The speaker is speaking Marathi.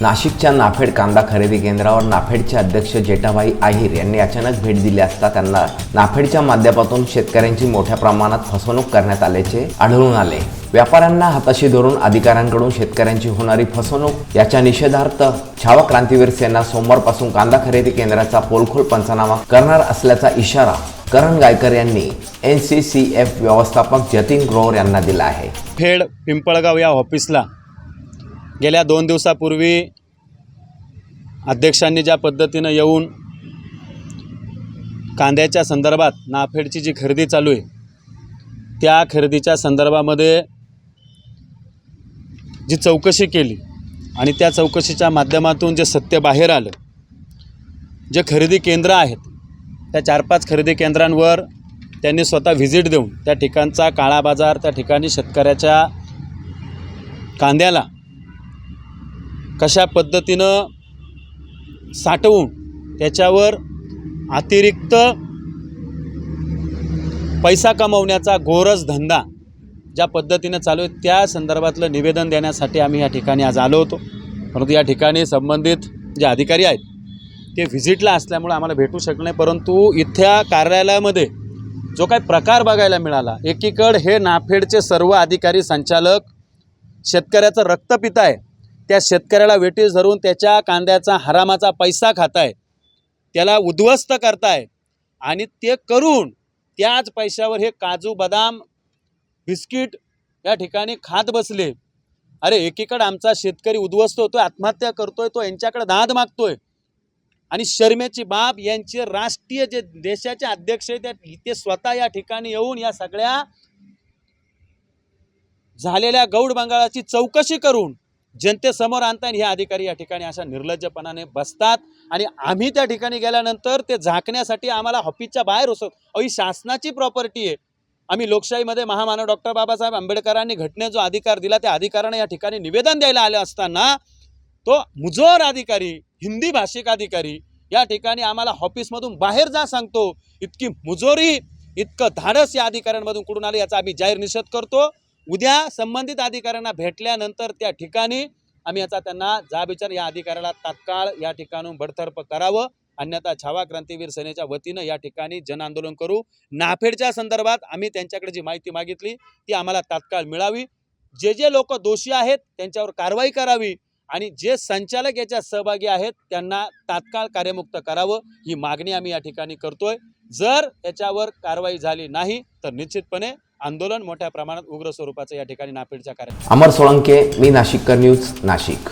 नाशिकच्या नाफेड कांदा खरेदी केंद्रावर नाफेडचे अध्यक्ष जेठाभाई आहिर यांनी अचानक भेट दिली असता त्यांना नाफेडच्या माध्यमातून शेतकऱ्यांची मोठ्या प्रमाणात फसवणूक करण्यात आल्याचे आढळून आले. व्यापाऱ्यांना हाताशी धरून अधिकाऱ्यांकडून शेतकऱ्यांची होणारी फसवणूक याच्या निषेधार्थ छावा क्रांतीवीर सेना सोमवारपासून कांदा खरेदी केंद्राचा पोलखोल पंचनामा करणार असल्याचा इशारा करण गायकर यांनी एन सी सी एफ व्यवस्थापक जतीन ग्रोवर यांना दिला आहे. फेड पिंपळगाव या ऑफिसला गेल्या दोन दिवसापूर्वी अध्यक्षांनी ज्या पद्धतीनं येऊन कांद्याच्या संदर्भात नाफेडची जी खरेदी चालू आहे त्या खरेदीच्या संदर्भामध्ये जी चौकशी केली आणि त्या चौकशीच्या माध्यमातून जे सत्य बाहेर आलं जे खरेदी केंद्र आहेत त्या चार पाच खरेदी केंद्रांवर त्यांनी स्वतः व्हिजिट देऊन त्या ठिकाणचा काळा बाजार त्या ठिकाणी शेतकऱ्याच्या कांद्याला कशा पद्धतीनं साठवून त्याच्यावर अतिरिक्त पैसा कमवण्याचा गोरज धंदा ज्या पद्धतीनं चालू आहे त्या संदर्भातलं निवेदन देण्यासाठी आम्ही या ठिकाणी आज आलो होतो. परंतु या ठिकाणी संबंधित जे अधिकारी आहेत ते व्हिजिटला असल्यामुळे आम्हाला भेटू शकले नाही. परंतु इथ्या कार्यालयामध्ये जो काही प्रकार बघायला मिळाला एकीकडे हे नाफेडचे सर्व अधिकारी संचालक शेतकऱ्याचं रक्त आहे त्या शेतकऱ्याला वेटीस धरून त्याच्या कांद्याचा हरामाचा पैसा खाताय. त्याला उद्ध्वस्त करताय. आणि ते करून त्याच पैशावर हे काजू बदाम बिस्किट या ठिकाणी खात बसले. अरे एकीकडं आमचा शेतकरी उद्ध्वस्त होतोय आत्महत्या करतोय तो यांच्याकडे दाद मागतोय. आणि शर्मेची बाब यांचे राष्ट्रीय जे देशाचे अध्यक्ष आहेत त्या- ते स्वतः या ठिकाणी येऊन या सगळ्या झालेल्या गौड बंगाळाची चौकशी करून जनतेसमोर आणता हे अधिकारी या ठिकाणी अशा निर्लज्जपणाने बसतात. आणि आम्ही त्या ठिकाणी गेल्यानंतर ते झाकण्यासाठी आम्हाला ऑफिसच्या बाहेर असतो अहो ही शासनाची प्रॉपर्टी आहे. आम्ही लोकशाहीमध्ये महामानव डॉक्टर बाबासाहेब आंबेडकरांनी घटने जो अधिकार दिला त्या अधिकाराने या ठिकाणी निवेदन द्यायला आले असताना तो मुजोर अधिकारी हिंदी भाषिक अधिकारी या ठिकाणी आम्हाला ऑफिसमधून बाहेर जा सांगतो. इतकी मुजोरी इतकं धाडस या अधिकाऱ्यांमधून कुठून आलं याचा आम्ही जाहीर निषेध करतो. उद्या संबंधित अधिकाऱ्यांना भेटल्यानंतर त्या ठिकाणी आम्ही याचा त्यांना जाब या अधिकाऱ्याला तात्काळ या ठिकाणून बडतर्फ करावं. अन्यथा छावा क्रांतीवीर सेनेच्या वतीनं या ठिकाणी जन आंदोलन करू. नाफेडच्या संदर्भात आम्ही त्यांच्याकडे जी माहिती मागितली ती आम्हाला तात्काळ मिळावी. जे जे लोक दोषी आहेत त्यांच्यावर कारवाई करावी आणि जे संचालक याच्यात सहभागी आहेत त्यांना तात्काळ कार्यमुक्त करावं ही मागणी आम्ही या ठिकाणी करतोय. जर याच्यावर कारवाई झाली नाही तर निश्चितपणे आंदोलन मोठ्या प्रमाणात उग्र स्वरूपाचं या ठिकाणी नापेडच्या कार्य अमर सोळंके मी नाशिककर न्यूज नाशिक.